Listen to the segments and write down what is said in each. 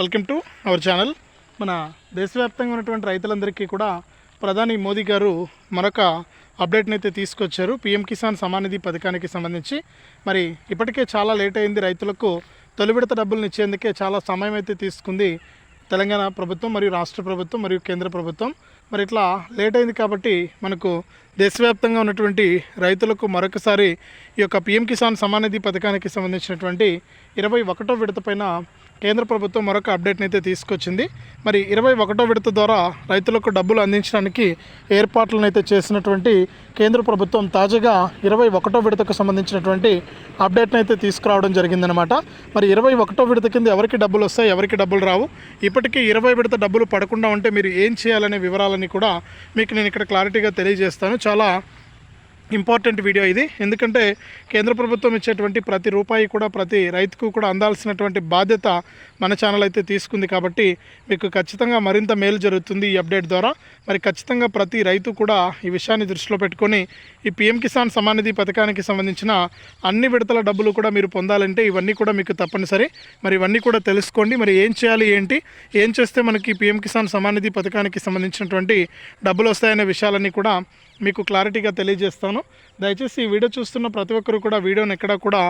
Welcome to our channel. మన దేశవ్యాప్తంగా ఉన్నటువంటి రైతులందరికీ కూడా ప్రధాని మోదీ గారు మరొక అప్డేట్ని అయితే తీసుకొచ్చారు. పీఎం కిసాన్ సమానిధి పథకానికి సంబంధించి. మరి ఇప్పటికే చాలా లేట్ అయింది రైతులకు తొలి విడత డబ్బులను ఇచ్చేందుకే చాలా సమయం అయితే తీసుకుంది తెలంగాణ ప్రభుత్వం మరియు రాష్ట్ర ప్రభుత్వం మరియు కేంద్ర ప్రభుత్వం. మరి ఇట్లా లేట్ అయింది కాబట్టి మనకు దేశవ్యాప్తంగా ఉన్నటువంటి రైతులకు మరొకసారి ఈ యొక్క పిఎం కిసాన్ సమానిధి పథకానికి సంబంధించినటువంటి ఇరవై ఒకటో విడత పైన కేంద్ర ప్రభుత్వం మరొక అప్డేట్ని అయితే తీసుకొచ్చింది. మరి ఇరవై ఒకటో విడత ద్వారా రైతులకు డబ్బులు అందించడానికి ఏర్పాట్లను అయితే చేసినటువంటి కేంద్ర ప్రభుత్వం తాజాగా ఇరవై ఒకటో విడతకు సంబంధించినటువంటి అప్డేట్ని అయితే తీసుకురావడం జరిగిందనమాట మరి ఇరవై ఒకటో విడత కింద ఎవరికి డబ్బులు వస్తాయి ఎవరికి డబ్బులు రావు? ఇప్పటికీ ఇరవై విడత డబ్బులు పడకుండా ఉంటే మీరు ఏం చేయాలనే వివరాలని కూడా మీకు నేను ఇక్కడ క్లారిటీగా తెలియజేస్తాను. చాలా ఇంపార్టెంట్ వీడియో ఇది. ఎందుకంటే కేంద్ర ప్రభుత్వం ఇచ్చేటువంటి ప్రతి రూపాయి కూడా ప్రతి రైతుకు కూడా అందాల్సినటువంటి బాధ్యత మన ఛానల్ అయితే తీసుకుంది కాబట్టి మీకు ఖచ్చితంగా మరింత మేలు జరుగుతుంది ఈ అప్డేట్ ద్వారా. మరి ఖచ్చితంగా ప్రతి రైతు కూడా ఈ విషయాన్ని దృష్టిలో పెట్టుకొని ఈ పిఎం కిసాన్ సమానిధి పథకానికి సంబంధించిన అన్ని విడతల డబ్బులు కూడా మీరు పొందాలంటే ఇవన్నీ కూడా మీకు తప్పనిసరి. మరి ఇవన్నీ కూడా తెలుసుకోండి. మరి ఏం చేయాలి ఏంటి ఏం చేస్తే మనకి పిఎం కిసాన్ సమానిధి పథకానికి సంబంధించినటువంటి డబ్బులు వస్తాయనే విషయాలన్నీ కూడా మీకు క్లారిటీగా తెలియజేస్తాను. దయచేసి ఈ వీడియో చూస్తున్న ప్రతి ఒక్కరు కూడా వీడియోని ఎక్కడా కూడా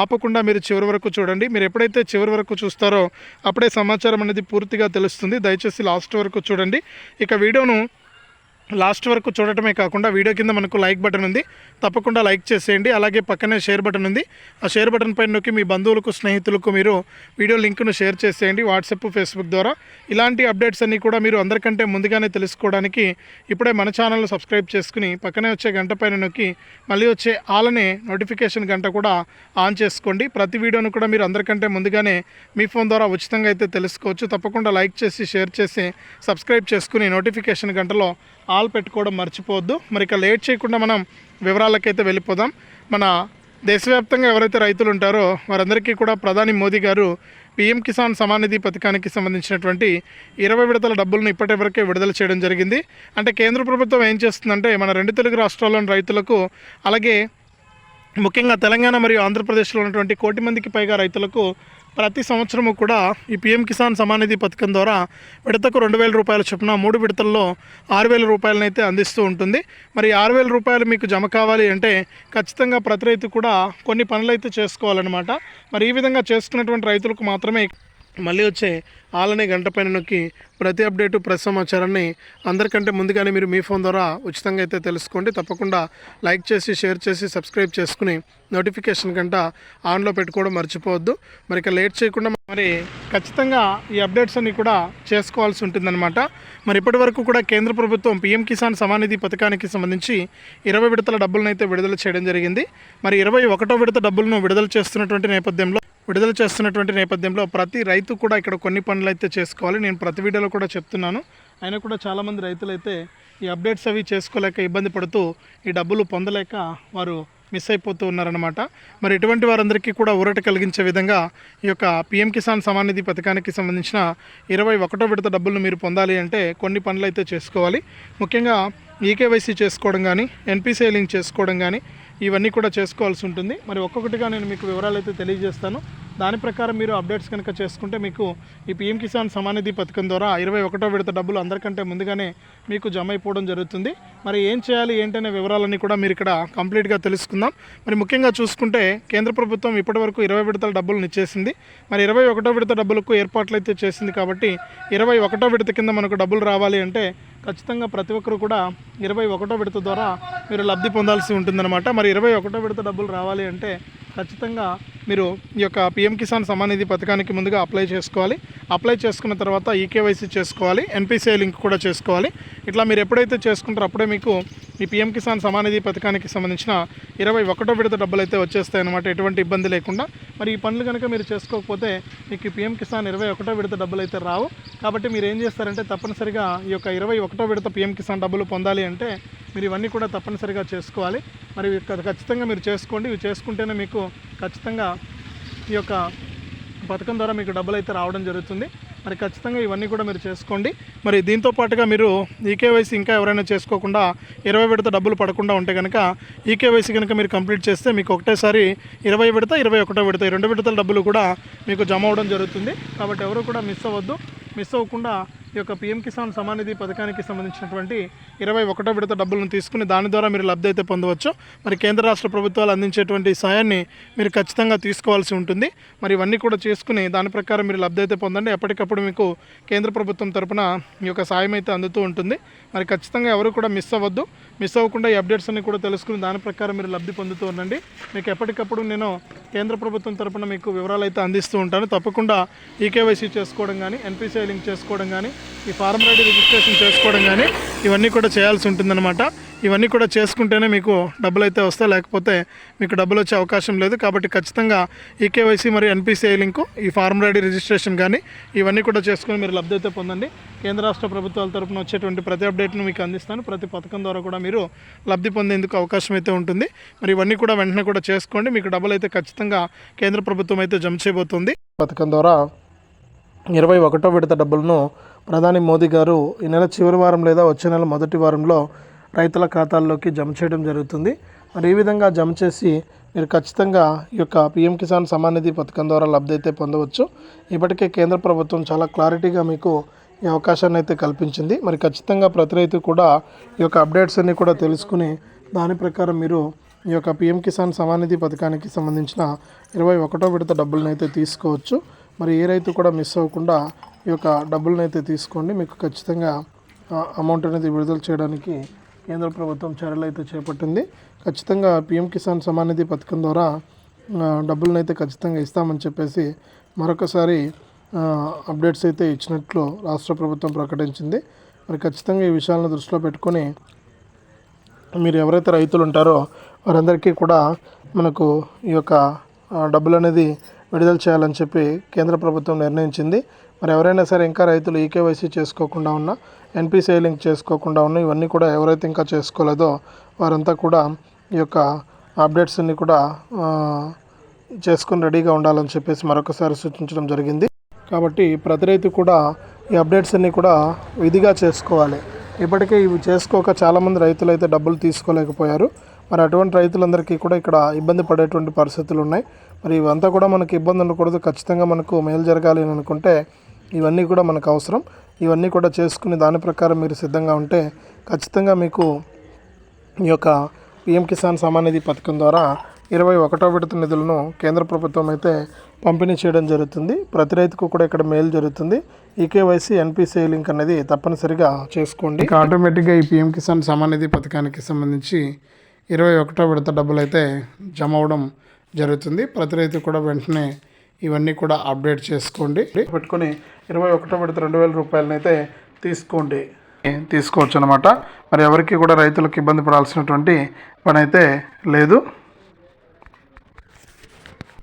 ఆపకుండా మీరు చివరి వరకు చూడండి. మీరు ఎప్పుడైతే చివరి వరకు చూస్తారో అప్పుడే సమాచారం అనేది పూర్తిగా తెలుస్తుంది. దయచేసి లాస్ట్ వరకు చూడండి. ఇక వీడియోను లాస్ట్ వరకు చూడటమే కాకుండా వీడియో కింద మనకు లైక్ బటన్ ఉంది. తప్పకుండా లైక్ చేసేయండి. అలాగే పక్కనే షేర్ బటన్ ఉంది. ఆ షేర్ బటన్ పైన నొక్కి మీ బంధువులకు స్నేహితులకు మీరు వీడియో లింక్ను షేర్ చేసేయండి వాట్సాప్ ఫేస్బుక్ ద్వారా. ఇలాంటి అప్డేట్స్ అన్నీ కూడా మీరు అందరికంటే ముందుగానే తెలుసుకోవడానికి ఇప్పుడే మన ఛానల్ను సబ్స్క్రైబ్ చేసుకుని పక్కనే వచ్చే గంట పైన నొక్కి మళ్ళీ వచ్చే ఆలనే నోటిఫికేషన్ గంట కూడా ఆన్ చేసుకోండి. ప్రతి వీడియోను కూడా మీరు అందరికంటే ముందుగానే మీ ఫోన్ ద్వారా ఉచితంగా అయితే తెలుసుకోవచ్చు. తప్పకుండా లైక్ చేసి షేర్ చేసి సబ్స్క్రైబ్ చేసుకుని నోటిఫికేషన్ గంటలో ఆల్ పెట్టుకోవడం మర్చిపోవద్దు. మరి ఇక లేట్ చేయకుండా మనం వివరాలకైతే వెళ్ళిపోదాం. మన దేశవ్యాప్తంగా ఎవరైతే రైతులు ఉంటారో వారందరికీ కూడా ప్రధాని మోదీ గారు పీఎం కిసాన్ సమానిధి పథకానికి సంబంధించినటువంటి ఇరవై విడతల డబ్బులను ఇప్పటివరకే విడుదల చేయడం జరిగింది. అంటే కేంద్ర ప్రభుత్వం ఏం చేస్తుందంటే మన రెండు తెలుగు రాష్ట్రాల్లోని రైతులకు అలాగే ముఖ్యంగా తెలంగాణ మరియు ఆంధ్రప్రదేశ్లో ఉన్నటువంటి కోటి మందికి పైగా రైతులకు ప్రతి సంవత్సరము కూడా ఈ పీఎం కిసాన్ సమానిధి పథకం ద్వారా విడతకు రెండు వేల రూపాయల చొప్పున మూడు విడతల్లో ఆరు వేల రూపాయలనైతే అందిస్తూ ఉంటుంది. మరి ఆరు వేల రూపాయలు మీకు జమ కావాలి అంటే ఖచ్చితంగా ప్రతి రైతు కూడా కొన్ని పనులు అయితే చేసుకోవాలన్నమాట. మరి ఈ విధంగా చేసుకున్నటువంటి రైతులకు మాత్రమే మళ్ళీ వచ్చే ఆలనే గంట పైన నొక్కి ప్రతి అప్డేటు ప్రతి సమాచారాన్ని అందరికంటే ముందుగానే మీరు మీ ఫోన్ ద్వారా ఉచితంగా అయితే తెలుసుకోండి. తప్పకుండా లైక్ చేసి షేర్ చేసి సబ్స్క్రైబ్ చేసుకుని నోటిఫికేషన్ గంట ఆన్లో పెట్టుకోవడం మర్చిపోవద్దు. మరి ఇక లేట్ చేయకుండా మరి ఖచ్చితంగా ఈ అప్డేట్స్ అన్ని కూడా చేసుకోవాల్సి ఉంటుందన్నమాట. మరి ఇప్పటి వరకు కూడా కేంద్ర ప్రభుత్వం పీఎం కిసాన్ సమానిధి పథకానికి సంబంధించి ఇరవై విడతల డబ్బులను అయితే విడుదల చేయడం జరిగింది. మరి ఇరవై ఒకటో విడత డబ్బులను విడుదల చేస్తున్నటువంటి నేపథ్యంలో విడుదల చేస్తున్నటువంటి నేపథ్యంలో ప్రతి రైతు కూడా ఇక్కడ కొన్ని పనులు అయితే చేసుకోవాలి. నేను ప్రతి వీడియోలో కూడా చెప్తున్నాను. అయినా కూడా చాలామంది రైతులు అయితే ఈ అప్డేట్స్ అవి చేసుకోలేక ఇబ్బంది పడుతూ ఈ డబ్బులు పొందలేక వారు మిస్ అయిపోతూ ఉన్నారనమాట మరి ఇటువంటి వారందరికీ కూడా ఊరట కలిగించే విధంగా ఈ యొక్క పిఎం కిసాన్ సమానిధి పథకానికి సంబంధించిన ఇరవై ఒకటో విడత డబ్బులను మీరు పొందాలి అంటే కొన్ని పనులు అయితే చేసుకోవాలి. ముఖ్యంగా ఈకేవైసీ చేసుకోవడం కానీ ఎన్పిసిఐ లింక్ చేసుకోవడం కానీ ఇవన్నీ కూడా చేసుకోవాల్సి ఉంటుంది. మరి ఒక్కొక్కటిగా నేను మీకు వివరాలు అయితే తెలియజేస్తాను. దాని ప్రకారం మీరు అప్డేట్స్ కనుక చేసుకుంటే మీకు ఈ పీఎం కిసాన్ సమానిధి పథకం ద్వారా ఇరవై ఒకటో విడత డబ్బులు అందరికంటే ముందుగానే మీకు జమ అయిపోవడం జరుగుతుంది. మరి ఏం చేయాలి ఏంటనే వివరాలన్నీ కూడా మీరు ఇక్కడ కంప్లీట్గా తెలుసుకుందాం. మరి ముఖ్యంగా చూసుకుంటే కేంద్ర ప్రభుత్వం ఇప్పటివరకు ఇరవై విడతల డబ్బులను ఇచ్చేసింది. మరి ఇరవై ఒకటో విడత డబ్బులకు ఏర్పాట్లు అయితే చేసింది కాబట్టి ఇరవై ఒకటో విడత కింద మనకు డబ్బులు రావాలి అంటే ఖచ్చితంగా ప్రతి ఒక్కరు కూడా ఇరవై ఒకటో విడత ద్వారా మీరు లబ్ధి పొందాల్సి ఉంటుందన్నమాట. మరి ఇరవై ఒకటో విడత డబ్బులు రావాలి అంటే ఖచ్చితంగా మీరు ఈ యొక్క పిఎం కిసాన్ సమానిధి పథకానికి ముందుగా అప్లై చేసుకోవాలి. అప్లై చేసుకున్న తర్వాత ఈకేవైసీ చేసుకోవాలి. ఎన్పిసిఐ లింక్ కూడా చేసుకోవాలి. ఇట్లా మీరు ఎప్పుడైతే చేసుకుంటారో అప్పుడే మీకు ఈ పిఎం కిసాన్ సమానిధి పథకానికి సంబంధించిన ఇరవై ఒకటో విడత డబ్బులు అయితే వచ్చేస్తాయి అనమాట ఎటువంటి ఇబ్బంది లేకుండా. మరి ఈ పనులు కనుక మీరు చేసుకోకపోతే మీకు పిఎం కిసాన్ ఇరవై ఒకటో విడత డబ్బులు అయితే రావు. కాబట్టి మీరు ఏం చేస్తారంటే తప్పనిసరిగా ఈ యొక్క ఇరవై ఒకటో విడత పిఎం కిసాన్ డబ్బులు పొందాలి అంటే మీరు ఇవన్నీ కూడా తప్పనిసరిగా చేసుకోవాలి. మరి ఖచ్చితంగా మీరు చేసుకోండి. ఇవి చేసుకుంటేనే మీకు ఖచ్చితంగా ఈ యొక్క పథకం ద్వారా మీకు డబ్బులు అయితే రావడం జరుగుతుంది. మరి ఖచ్చితంగా ఇవన్నీ కూడా మీరు చేసుకోండి. మరి దీంతో పాటుగా మీరు ఈకేవైసీ ఇంకా ఎవరైనా చేసుకోకుండా ఇరవై విడత డబ్బులు పడకుండా ఉంటే కనుక ఈకేవైసీ కనుక మీరు కంప్లీట్ చేస్తే మీకు ఒకటేసారి ఇరవై విడత ఇరవై ఒకటో విడత ఈ రెండు విడతల డబ్బులు కూడా మీకు జమ అవడం జరుగుతుంది. కాబట్టి ఎవరు కూడా మిస్ అవ్వద్దు. మిస్ అవ్వకుండా ఈ యొక్క పిఎం కిసాన్ సమానిధి పథకానికి సంబంధించినటువంటి ఇరవై ఒకటో విడత డబ్బులను తీసుకుని దాని ద్వారా మీరు లబ్ధి అయితే పొందవచ్చు. మరి కేంద్ర రాష్ట్ర ప్రభుత్వాలు అందించేటువంటి సాయాన్ని మీరు ఖచ్చితంగా తీసుకోవాల్సి ఉంటుంది. మరి ఇవన్నీ కూడా చేసుకుని దాని ప్రకారం మీరు లబ్ధి అయితే పొందండి. ఎప్పటికప్పుడు మీకు కేంద్ర ప్రభుత్వం తరపున ఈ యొక్క సాయం అయితే అందుతూ ఉంటుంది. మరి ఖచ్చితంగా ఎవరు కూడా మిస్ అవ్వద్దు. మిస్ అవ్వకుండా ఈ అప్డేట్స్ అన్ని కూడా తెలుసుకుని దాని ప్రకారం మీరు లబ్ధి పొందుతూ ఉండండి. మీకు ఎప్పటికప్పుడు నేను కేంద్ర ప్రభుత్వం తరపున మీకు వివరాలు అయితే అందిస్తూ ఉంటాను. తప్పకుండా ఈకేవైసీ చేసుకోవడం కానీ ఎన్పిసిఐ లింక్ చేసుకోవడం కానీ ఈ ఫారం రెడీ రిజిస్ట్రేషన్ చేసుకోవడం కానీ ఇవన్నీ కూడా చేయాల్సి ఉంటుందన్నమాట. ఇవన్నీ కూడా చేసుకుంటేనే మీకు డబ్బులు అయితే వస్తాయి. లేకపోతే మీకు డబ్బులు వచ్చే అవకాశం లేదు. కాబట్టి ఖచ్చితంగా ఈకేవైసీ మరియు ఎన్పిసిఐ లింకు ఈ ఫార్మ్ రెడీ రిజిస్ట్రేషన్ కానీ ఇవన్నీ కూడా చేసుకుని మీరు లబ్ధి అయితే పొందండి. కేంద్ర రాష్ట్ర ప్రభుత్వాల తరపున వచ్చేటువంటి ప్రతి అప్డేట్ను మీకు అందిస్తాను. ప్రతి పథకం ద్వారా కూడా మీరు లబ్ధి పొందేందుకు అవకాశం అయితే ఉంటుంది. మరి ఇవన్నీ కూడా వెంటనే కూడా చేసుకోండి. మీకు డబ్బులు అయితే ఖచ్చితంగా కేంద్ర ప్రభుత్వం అయితే జమ చేయబోతుంది. పథకం ద్వారా ఇరవై ఒకటో విడత డబ్బులను ప్రధాని మోదీ గారు ఈ నెల చివరి వారం లేదా వచ్చే నెల మొదటి వారంలో రైతుల ఖాతాల్లోకి జమ చేయడం జరుగుతుంది. మరి ఈ విధంగా జమ చేసి మీరు ఖచ్చితంగా ఈ యొక్క పిఎం కిసాన్ సమాన్ నిధి పథకం ద్వారా లబ్ధి అయితే పొందవచ్చు. ఇప్పటికే కేంద్ర ప్రభుత్వం చాలా క్లారిటీగా మీకు ఈ అవకాశాన్ని అయితే కల్పించింది. మరి ఖచ్చితంగా ప్రతి రైతు కూడా ఈ యొక్క అప్డేట్స్ అన్ని కూడా తెలుసుకుని దాని ప్రకారం మీరు ఈ యొక్క పిఎం కిసాన్ సమానిధి పథకానికి సంబంధించిన ఇరవై ఒకటో విడత డబ్బులను అయితే తీసుకోవచ్చు. మరి ఏ రైతు కూడా మిస్ అవ్వకుండా ఈ యొక్క డబ్బులను అయితే తీసుకోండి. మీకు ఖచ్చితంగా అమౌంట్ అనేది విడుదల చేయడానికి కేంద్ర ప్రభుత్వం చర్యలు అయితే చేపట్టింది. ఖచ్చితంగా పిఎం కిసాన్ సమానిధి పథకం ద్వారా డబ్బులను అయితే ఖచ్చితంగా ఇస్తామని చెప్పేసి మరొకసారి అప్డేట్స్ అయితే ఇచ్చినట్లు రాష్ట్ర ప్రభుత్వం ప్రకటించింది. మరి ఖచ్చితంగా ఈ విషయాలను దృష్టిలో పెట్టుకొని మీరు ఎవరైతే రైతులు ఉంటారో వారందరికీ కూడా మనకు ఈ యొక్క డబ్బులు అనేది విడుదల చేయాలని చెప్పి కేంద్ర ప్రభుత్వం నిర్ణయించింది. మరి ఎవరైనా సరే ఇంకా రైతులు ఈకేవైసీ చేసుకోకుండా ఉన్నా ఎన్పిసిఐ లింక్ చేసుకోకుండా ఉన్నా ఇవన్నీ కూడా ఎవరైతే ఇంకా చేసుకోలేదో వారంతా కూడా ఈ యొక్క అప్డేట్స్ అన్ని కూడా చేసుకుని రెడీగా ఉండాలని చెప్పేసి మరొకసారి సూచించడం జరిగింది. కాబట్టి ప్రతి రైతు కూడా ఈ అప్డేట్స్ అన్ని కూడా విధిగా చేసుకోవాలి. ఇప్పటికే ఇవి చేసుకోక చాలామంది రైతులు అయితే డబ్బులు తీసుకోలేకపోయారు. మరి అటువంటి రైతులందరికీ కూడా ఇక్కడ ఇబ్బంది పడేటువంటి పరిస్థితులు ఉన్నాయి. మరి ఇవంతా కూడా మనకు ఇబ్బంది ఉండకూడదు. ఖచ్చితంగా మనకు మేలు జరగాలి అని అనుకుంటే ఇవన్నీ కూడా మనకు అవసరం. ఇవన్నీ కూడా చేసుకుని దాని ప్రకారం మీరు సిద్ధంగా ఉంటే ఖచ్చితంగా మీకు ఈ యొక్క పిఎం కిసాన్ సమాన్ నిధి పథకం ద్వారా ఇరవై ఒకటో విడత నిధులను కేంద్ర ప్రభుత్వం అయితే పంపిణీ చేయడం జరుగుతుంది. ప్రతి రైతుకు కూడా ఇక్కడ మేలు జరుగుతుంది. ఈకేవైసీ ఎన్పిసిఐ లింక్ అనేది తప్పనిసరిగా చేసుకోండి. ఆటోమేటిక్గా ఈ పిఎం కిసాన్ సమాన్ నిధి పథకానికి సంబంధించి ఇరవై ఒకటో విడత డబ్బులు అయితే జమ అవడం జరుగుతుంది. ప్రతి రైతు కూడా వెంటనే ఇవన్నీ కూడా అప్డేట్ చేసుకోండి. పెట్టుకొని ఇరవై ఒకటో విడత రెండు వేల రూపాయలనైతే తీసుకోండి. తీసుకోవచ్చు అనమాట మరి ఎవరికి కూడా రైతులకు ఇబ్బంది పడాల్సినటువంటి పని అయితే లేదు.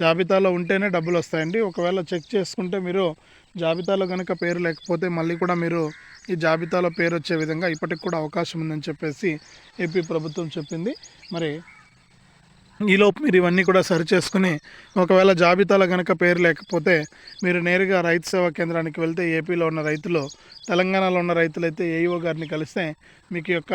జాబితాలో ఉంటేనే డబ్బులు వస్తాయండి. ఒకవేళ చెక్ చేసుకుంటే మీరు జాబితాలో కనుక పేరు లేకపోతే మళ్ళీ కూడా మీరు ఈ జాబితాలో పేరు వచ్చే విధంగా ఇప్పటికి కూడా అవకాశం ఉందని చెప్పేసి ఏపీ ప్రభుత్వం చెప్పింది. మరి ఈలోపు మీరు ఇవన్నీ కూడా సరి చేసుకుని ఒకవేళ జాబితాలో కనుక పేరు లేకపోతే మీరు నేరుగా రైతు సేవా కేంద్రానికి వెళ్తే ఏపీలో ఉన్న రైతులు తెలంగాణలో ఉన్న రైతులైతే ఏఈఓ గారిని కలిస్తే మీకు యొక్క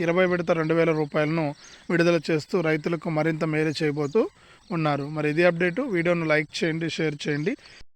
ఇరవై విడత రెండు వేల రూపాయలను విడుదల చేస్తూ రైతులకు మరింత మేలు చేయబోతూ ఉన్నారు. మరి ఇది అప్డేటు. వీడియోను లైక్ చేయండి షేర్ చేయండి.